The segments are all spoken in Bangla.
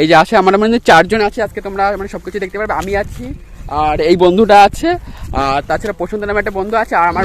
এই যে আছে, আমার মানে চারজন আছে, আজকে তোমরা মানে সব কিছু দেখতে পারবে, আমি আছি আর এই বন্ধুটা আছে, আর তাছাড়া প্রশান্ত নামে একটা বন্ধু আছে, আর আমার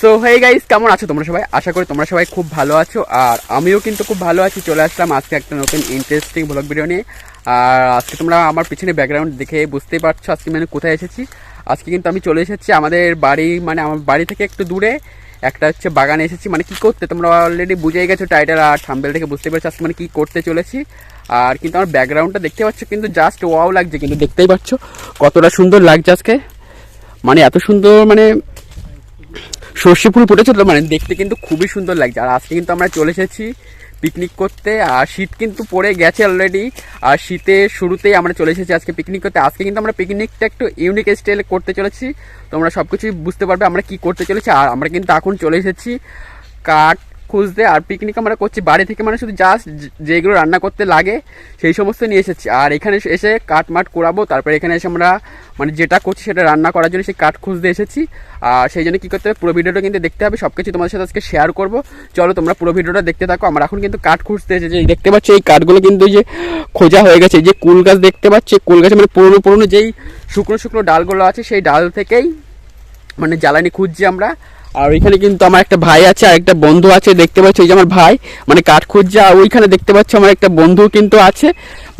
সো হে গাইস কেমন আছো তোমরা সবাই? আশা করি তোমরা সবাই খুব ভালো আছো। আর আমিও কিন্তু খুব ভালো আছি, চলে আসলাম আজকে একটা নতুন ইন্টারেস্টিং ব্লগ ভিডিও নিয়ে। আর আজকে তোমরা আমার পিছনে ব্যাকগ্রাউন্ড দেখে বুঝতেই পারছ আজকে মানে কোথায় এসেছি। আজকে কিন্তু আমি চলে এসেছি আমাদের বাড়ি মানে আমার বাড়ি থেকে একটু দূরে। একটা হচ্ছে বাগানে এসেছি মানে কি করতে তোমরা অলরেডি বুঝেই গেছো টাইটার আর থাম্বেল থেকে বুঝতে পারছ আজকে মানে কি করতে চলেছি। আর কিন্তু আমার ব্যাকগ্রাউন্ডটা দেখতে পাচ্ছ, কিন্তু জাস্ট ওয়াও লাগছে, কিন্তু দেখতেই পাচ্ছ কতটা সুন্দর লাগছে আজকে। মানে এত সুন্দর মানে সর্ষে ফুল ফুটেছে তো মানে দেখতে কিন্তু খুবই সুন্দর লাগছে। আর আজকে কিন্তু আমরা চলে এসেছি পিকনিক করতে। আর শীত কিন্তু পড়ে গেছে অলরেডি আর শীতের শুরুতেই আমরা চলে এসেছি আজকে পিকনিক করতে। আজকে কিন্তু আমরা পিকনিকটা একটু ইউনিক স্টাইলে করতে চলেছি। তোমরা সব কিছুই বুঝতে পারবে আমরা কি করতে চলেছি। আর আমরা কিন্তু এখন চলে এসেছি কাঠ খুঁজতে আর পিকনিক আমরা করছি। বাড়ি থেকে মানে শুধু জাস্ট যেগুলো রান্না করতে লাগে, সেই সমস্ত নিয়ে এসেছি। আর এখানে এসে কাঠ মাঠ কুড়াবো। তারপরে এখানে এসে আমরা মানে যেটা করছি সেটা রান্না করার জন্য সেই কাঠ খুঁজতে এসেছি। আর সেই জন্য কী করতে হবে? পুরো ভিডিওটা কিন্তু দেখতে হবে। সব কিছু তোমাদের সাথে আজকে শেয়ার করব। চলো তোমরা পুরো ভিডিওটা দেখতে থাকো। আমরা এখন কিন্তু কাঠ খুঁজতে এসেছি। দেখতে পাচ্ছ, এই কাঠগুলো কিন্তু যে খোঁজা হয়ে গেছে। যে কুল গাছ দেখতে পাচ্ছি কুল গাছে মানে পুরনো পুরনো যেই শুকনো শুকনো ডালগুলো আছে, সেই ডাল থেকেই মানে জ্বালানি খুঁজছি আমরা। আর ওইখানে কিন্তু আমার একটা ভাই আছে আর একটা বন্ধু আছে দেখতে পাচ্ছ এই যে আমার ভাই মানে কাঠ খুঁজছে আর ওইখানে দেখতে পাচ্ছ আমার একটা বন্ধু কিন্তু আছে।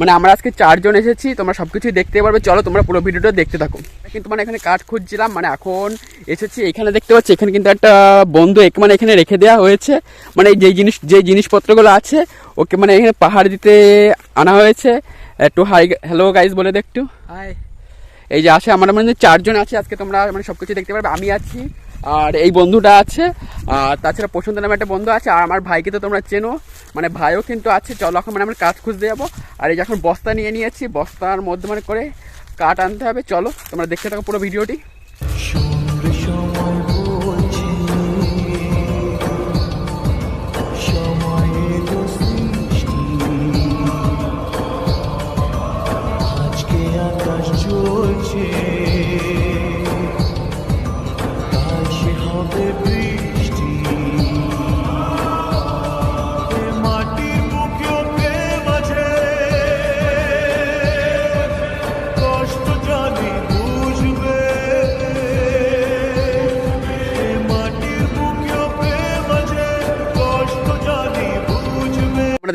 মানে আমরা আজকে চারজন এসেছি তোমরা সব কিছুই দেখতে পারবে। চলো তোমরা পুরো ভিডিওটা দেখতে থাকো। কিন্তু মানে এখানে কাঠ খুঁজছিলাম মানে এখন এসেছি। এখানে দেখতে পাচ্ছি এখানে কিন্তু একটা বন্ধু এক মানে এখানে রেখে দেওয়া হয়েছে। মানে যেই জিনিস যে জিনিসপত্রগুলো আছে ওকে মানে এখানে পাহাড় দিতে আনা হয়েছে। একটু হাই হ্যালো গাইজ বলে দে একটু। হাই এই যে আছে আমার মানে চারজন আছে। আজকে তোমরা মানে সব কিছু দেখতে পারবে। আমি আছি আর এই বন্ধুটা আছে, আর তাছাড়া প্রশান্ত নামে একটা বন্ধু আছে, আর আমার ভাইকে তো তোমরা চেনো মানে ভাইও কিন্তু আছে, চলো এখন মানে আমরা কাজ খুঁজতে যাব। আর এই যখন বস্তা নিয়ে নিয়েছি, বস্তার মধ্যে মানে করে কাঠ আনতে হবে, চলো তোমরা দেখতে থাকো পুরো ভিডিওটি।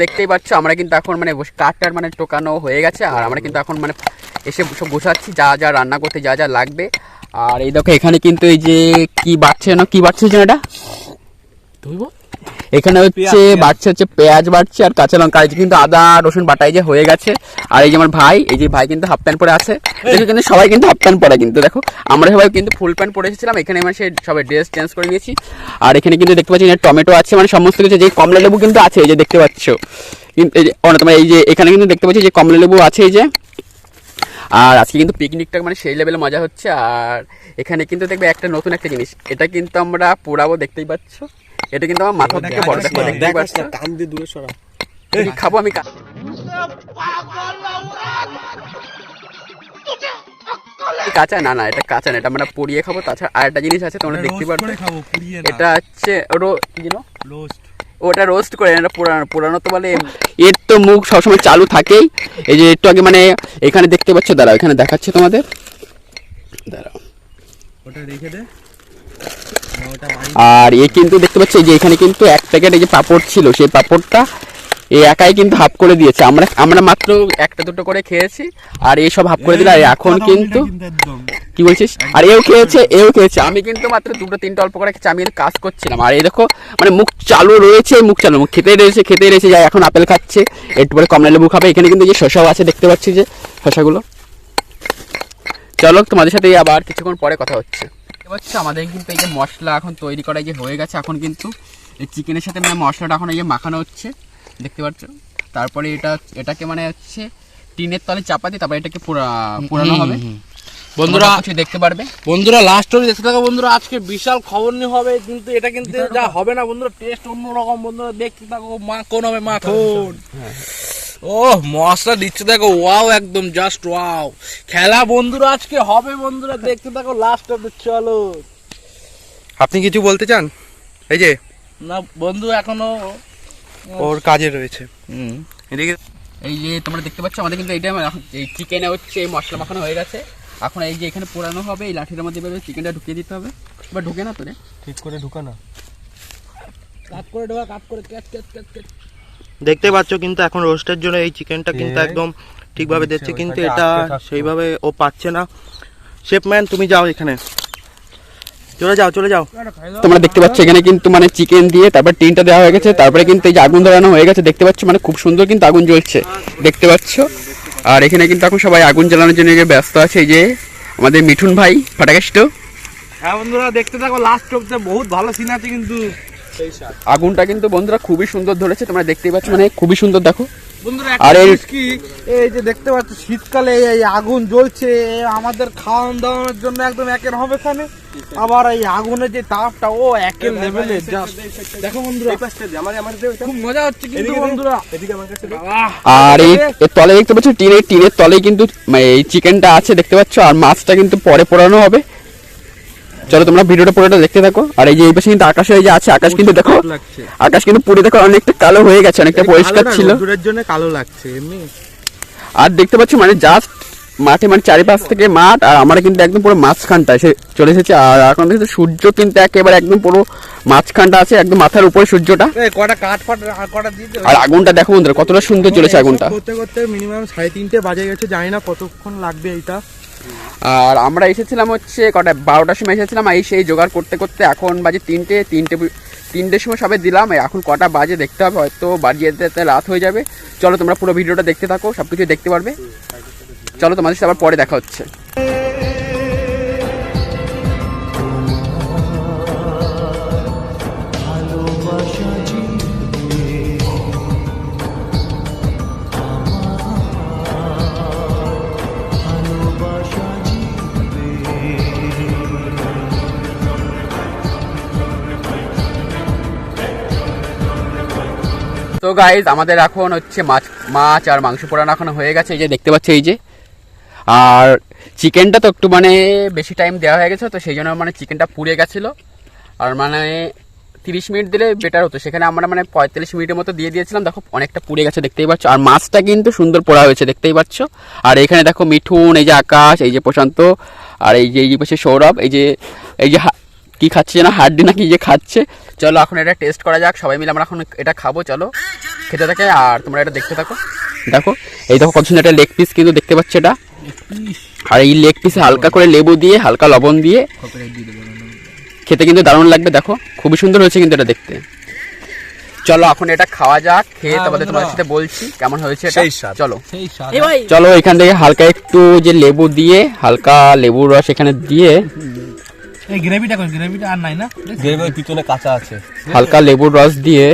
দেখতেই পাচ্ছ, আমরা কিন্তু এখন মানে কাঠটার মানে টোকানো হয়ে গেছে, আর আমরা কিন্তু এখন মানে এসে সব গোছাচ্ছি, যা যা রান্না করতে যা যা লাগবে আর এই দেখো, এখানে কিন্তু এই যে কি বাড়ছে না কি বাড়ছে যেন এটা ধুইবো? এখানে হচ্ছে বাড়ছে হচ্ছে পেঁয়াজ বাড়ছে আর কাঁচা লঙ্কা। এই যে কিন্তু আদা রসুন বাটাই যে হয়ে গেছে। আর এই যে আমার ভাই এই যে ভাই কিন্তু হাফ প্যান্ট পরে আছে। দেখো কিন্তু সবাই কিন্তু হাফ প্যান্ট পরে কিন্তু দেখো। আমরা সবাই কিন্তু ফুল প্যান্ট পরে এসেছিলাম। এখানে মানে সে সবাই ড্রেস চেঞ্জ করে নিয়েছি। আর এখানে কিন্তু দেখতে পাচ্ছি টমেটো আছে মানে সমস্ত কিছু যে কমলা লেবু কিন্তু আছে এই যে দেখতে পাচ্ছ। কিন্তু এই যে তোমার এই যে এখানে কিন্তু দেখতে পাচ্ছি যে কমলা লেবু আছে এই যে। আর আজকে কিন্তু পিকনিকটা মানে সেই লেভেলে মজা হচ্ছে। আর এখানে কিন্তু দেখবে একটা নতুন একটা জিনিস। এটা কিন্তু আমরা পোড়াবো দেখতেই পাচ্ছ। এটা কিন্তু আমার মাথা থেকে বড় দেখো দেখতেই পাচ্ছ কান দিয়ে দূরে সরা। খাব আমি কা- কাঁচা না না এটা কাঁচা না এটা আমরা পুড়িয়ে খাব। তাছাড়া আর একটা জিনিস আছে তোমরা দেখতে পারবে এটা হচ্ছে রো রোস্ট ওটা রোস্ট করে এটা পুরানো পুরানো তো বলে এর তো মুখ সবসময় চালু থাকেই। এই যে একটু আগে মানে এখানে দেখতে পাচ্ছ দাঁড়াও এখানে দেখাচ্ছে তোমাদের। দাঁড়াও। ওটা রেখে দে। আর এ কিন্তু দেখতে পাচ্ছি যে এখানে কিন্তু এক প্যাকেট এই যে পাপড় ছিল সেই পাপড়টা এ একাই কিন্তু হাফ করে দিয়েছে। আমরা আমরা মাত্র একটা দুটো করে খেয়েছি আর এই সব হাফ করে দিলে আর এখন কিন্তু কি বলছিস? আর এও খেয়েছে এও খেয়েছে। আমি কিন্তু মাত্র দুটো তিনটা অল্প করে খেয়েছি আমি কাজ করছিলাম। আর এই দেখো মানে মুখ চালু রয়েছে মুখ চালু মুখ খেতেই রয়েছে খেতেই রয়েছে যাই এখন আপেল খাচ্ছে। একটু পরে কমলা লেবু খাবে। এখানে কিন্তু যে শসাও আছে দেখতে পাচ্ছি যে শসাগুলো চলো তোমাদের সাথে আবার কিছুক্ষণ পরে কথা হচ্ছে। পাচ্ছ আমাদের কিন্তু এই যে মশলা এখন তৈরি করা যে হয়ে গেছে এখন কিন্তু এই চিকেনের সাথে মানে মশলাটা এখন এই যে মাখানো হচ্ছে দেখতে পাচ্ছ? তারপরে এটা এটাকে মানে হচ্ছে টিনের তলে চাপা দিয়ে তারপরে এটাকে পুরা পুরানো হবে। বন্ধুরা কিছু দেখতে পারবে। বন্ধুরা লাস্ট দেখতে থাকো বন্ধুরা আজকে বিশাল খবর নিয়ে হবে কিন্তু এটা কিন্তু যা হবে না বন্ধুরা টেস্ট অন্যরকম বন্ধুরা দেখতে থাকো মাখন হবে মাখন ও মশলা দিচ্ছে দেখো ওয়াও একদম জাস্ট ওয়াও খেলা বন্ধুরা আজকে হবে বন্ধুরা দেখতে থাকো লাস্ট অব্দি চলো। আপনি কিছু বলতে চান? এই যে না বন্ধু এখনও ওর কাজে রয়েছে। হুম। এদিকে এই যে তোমরা দেখতে পাচ্ছ আমাদের কিন্তু এইটা এই চিকেনে হচ্ছে এই মশলা মাখানো হয়ে গেছে। এখন এই যে এখানে পোড়ানো হবে এই লাঠির মধ্যে এবার চিকেনটা ঢুকিয়ে দিতে হবে। বা ঢুকে না তো রে? ঠিক করে ঢুকা না। কাট করে ঢোকা কাট করে ক্যাচ ক্যাচ ক্যাচ ক্যাচ দেখতে পাচ্ছ কিন্তু এখন রোস্টের জন্য এই চিকেনটা কিন্তু একদম ঠিকভাবে দিচ্ছে কিন্তু এটা সেইভাবে ও পাচ্ছে না। শেফম্যান তুমি যাও এখানে। চলে যাও চলে যাও। তোমরা দেখতে পাচ্ছ এখানে কিন্তু মানে চিকেন দিয়ে তারপর টিনটা দেওয়া হয়ে গেছে তারপরে কিন্তু এই যে আগুন ধরানো হয়ে গেছে দেখতে পাচ্ছ মানে খুব সুন্দর কিন্তু আগুন জ্বলছে। দেখতে পাচ্ছ? আর এখানে কিন্তু এখন সবাই আগুন জ্বালানোর জন্য যে ব্যস্ত আছে এই যে আমাদের মিঠুন ভাই ফাটাকাষ্ট। হ্যাঁ বন্ধুরা দেখতে থাকো লাস্ট অব্দি বহুত ভালো সিন আছে কিন্তু। আগুনটা কিন্তু বন্ধুরা খুবই সুন্দর ধরেছে তোমরা দেখতেই পাচ্ছ মানে খুবই সুন্দর দেখো। আর এই- কি এই যে দেখতে পাচ্ছ শীতকালে এই- আগুন জ্বলছে আমাদের খাওয়ান দাওয়ানোর জন্য একদম একের হবে এখানে। আবার এই আগুনের যে তাপটা ও একের লেভেলে দেখো বন্ধুরা খুব মজা হচ্ছে কিন্তু বন্ধুরা। আর এই তলে দেখতে পাচ্ছ টিনের টিনের তলেই কিন্তু মানে এই চিকেনটা আছে দেখতে পাচ্ছ আর মাছটা কিন্তু পরে পোড়ানো হবে। চলো তোমরা ভিডিওটা পুরোটা দেখতে থাকো। আর এই যে এই পাশে কিন্তু আকাশে এই যে আছে আকাশ কিন্তু দেখো আকাশ কিন্তু পুরো দেখো অনেকটা কালো হয়ে গেছে অনেকটা পরিষ্কার ছিল। রোদ্দুরের জন্য কালো লাগছে এমনি। আর দেখতে পাচ্ছ মানে জাস্ট মাঠে মানে চারিপাশ থেকে মাঠ আর আমরা কিন্তু একদম পুরো মাঝখানটা এসে চলে এসেছে আর এখন কিন্তু সূর্য কিন্তু একেবারে একদম পুরো মাঝখানটা আছে একদম মাথার উপরে সূর্যটা। এই কটা কাঠ ফাট আর কটা দিতে আর আগুনটা দেখো বন্ধুরা কতটা সুন্দর চলেছে আগুনটা। করতে করতে মিনিমাম সাড়ে তিনটে বাজে গেছে জানি না কতক্ষণ লাগবে এইটা। আর আমরা এসেছিলাম হচ্ছে কটা, বারোটার সময় এসেছিলাম এই সেই জোগাড় করতে করতে এখন বাজে তিনটে তিনটে তিনটের সময় সবে দিলাম এখন কটা বাজে দেখতে হবে, হয়তো বাড়ি যেতে যেতে রাত হয়ে যাবে। চলো তোমরা পুরো ভিডিওটা দেখতে থাকো সব কিছু দেখতে পারবে। চলো তোমাদের সাথে আবার পরে দেখা হচ্ছে। তো গাইজ আমাদের এখন হচ্ছে মাছ মাছ আর মাংস পোড়ানো এখন হয়ে গেছে, এই যে দেখতে পাচ্ছ এই যে। আর চিকেনটা তো একটু মানে বেশি টাইম দেওয়া হয়ে গেছে, তো সেই জন্য মানে চিকেনটা পুড়ে গেছিল। আর মানে তিরিশ মিনিট দিলে বেটার হতো, সেখানে আমরা মানে পঁয়তাল্লিশ মিনিটের মতো দিয়ে দিয়েছিলাম, দেখো অনেকটা পুড়ে গেছে, দেখতেই পাচ্ছ। আর মাছটা কিন্তু সুন্দর পোড়া হয়েছে, দেখতেই পাচ্ছ। আর এখানে দেখো মিঠুন, এই যে আকাশ, এই যে প্রশান্ত, আর এই যে এই যে পাশে সৌরভ, এই যে এই যে কি খাচ্ছে না হাড্ডি না কি যে খাচ্ছে। চলো এখন এটা টেস্ট করা যাক সবাই মিলে আমরা এখন এটা খাব চলো। খেতে থাকে আর তোমরা এটা দেখতে থাকো। দেখো এই দেখো কত সুন্দর একটা লেগ পিস কিন্তু দেখতে পাচ্ছ এটা। আর এই লেগ পিসে হালকা করে লেবু দিয়ে হালকা লবণ দিয়ে। খেতে কিন্তু দারুণ লাগবে দেখো। খুবই সুন্দর হয়েছে কিন্তু এটা দেখতে। চলো এখন এটা খাওয়া যাক খেয়ে হ্যাঁ, তারপরে তোমাদের সাথে বলছি কেমন হয়েছে এটা। চলো। চলো এখান থেকে হালকা একটু যে লেবু দিয়ে হালকা লেবুর রস এখানে দিয়ে এই গ্রেভিটা কোন গ্রেভিটা আর নাই না? গ্রেভের পিছনে কাঁচা আছে। হালকা লেবুর রস দিয়ে।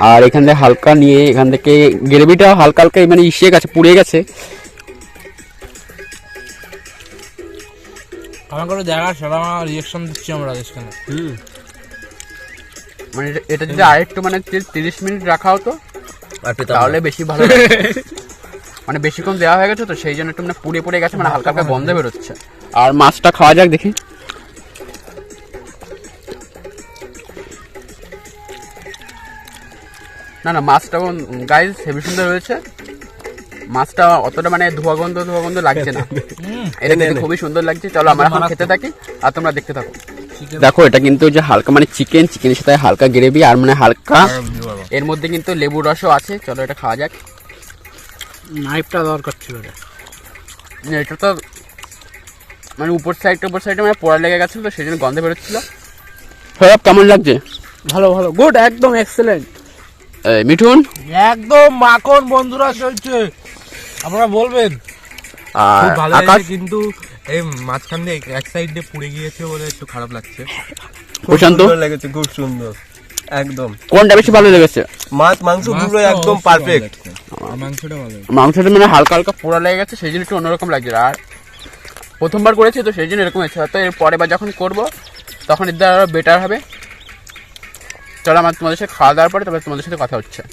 আর এখান থেকে হালকা নিয়ে এখান থেকে গ্রেভিটা হালকা হালকা মানে ইসে গেছে পুড়ে গেছে। আমার করে দেখা সেটা আমার রিয়েকশন দিচ্ছি আমরা এখানে মানে এটা- এটা যদি আরেকটু মানে তিরিশ মিনিট রাখা হতো তাহলে বেশি ভালো। মানে বেশিক্ষণ দেওয়া হয়ে গেছে তো সেই জন্য একটু মানে পুড়ে পুড়ে গেছে মানে হালকা হালকা গন্ধ বেরোচ্ছে। আর মাছটা খাওয়া যাক দেখি। না না মাছটা গাইজ হেভি সুন্দর হয়েছে। মাছটা অতটা মানে ধোয়া গন্ধ ধোয়া গন্ধ লাগছে না। এটা কিন্তু খুবই সুন্দর লাগছে। চলো আমরা এখন খেতে থাকি আর তোমরা দেখতে থাকো। দেখো এটা কিন্তু যে হালকা মানে চিকেন চিকেনের সাথে হালকা গ্রেভি আর মানে হালকা এর মধ্যে কিন্তু লেবু রসও আছে। চলো এটা খাওয়া যাক। নাইফটা দরকার ছিল এটা তো মানে উপর সাইড উপর সাইডে মানে পোড়া লেগে গেছিল তো সেই জন্য গন্ধে বেরোচ্ছিল। সৌরভ কেমন লাগছে? ভালো ভালো। গুড একদম এক্সেলেন্ট মিঠুন? একদম মাখন বন্ধুরা চলছে। আপনারা বলবেন। আর আকাশ? কিন্তু এই মাঝখান দিয়ে এক সাইড দিয়ে পুড়ে গিয়েছে বলে একটু খারাপ লাগছে। খুব প্রশান্ত? সুন্দর লেগেছে খুব সুন্দর। একদম। কোনটা বেশি ভালো লেগেছে? মাছ মাংস দুটো একদম পারফেক্ট মাংসটা মানে হালকা হালকা পোড়া লেগে গেছে, সেই জন্য একটু অন্যরকম লাগছে। আর প্রথমবার করেছি তো সেই জন্য এরকম হয়েছে। হয়তো এর পরে বার যখন করব, তখন এর দ্বারা আরও বেটার হবে। চলো আমার তোমাদের সাথে খাওয়া দাওয়ার পরে তারপরে তোমাদের সাথে কথা হচ্ছে।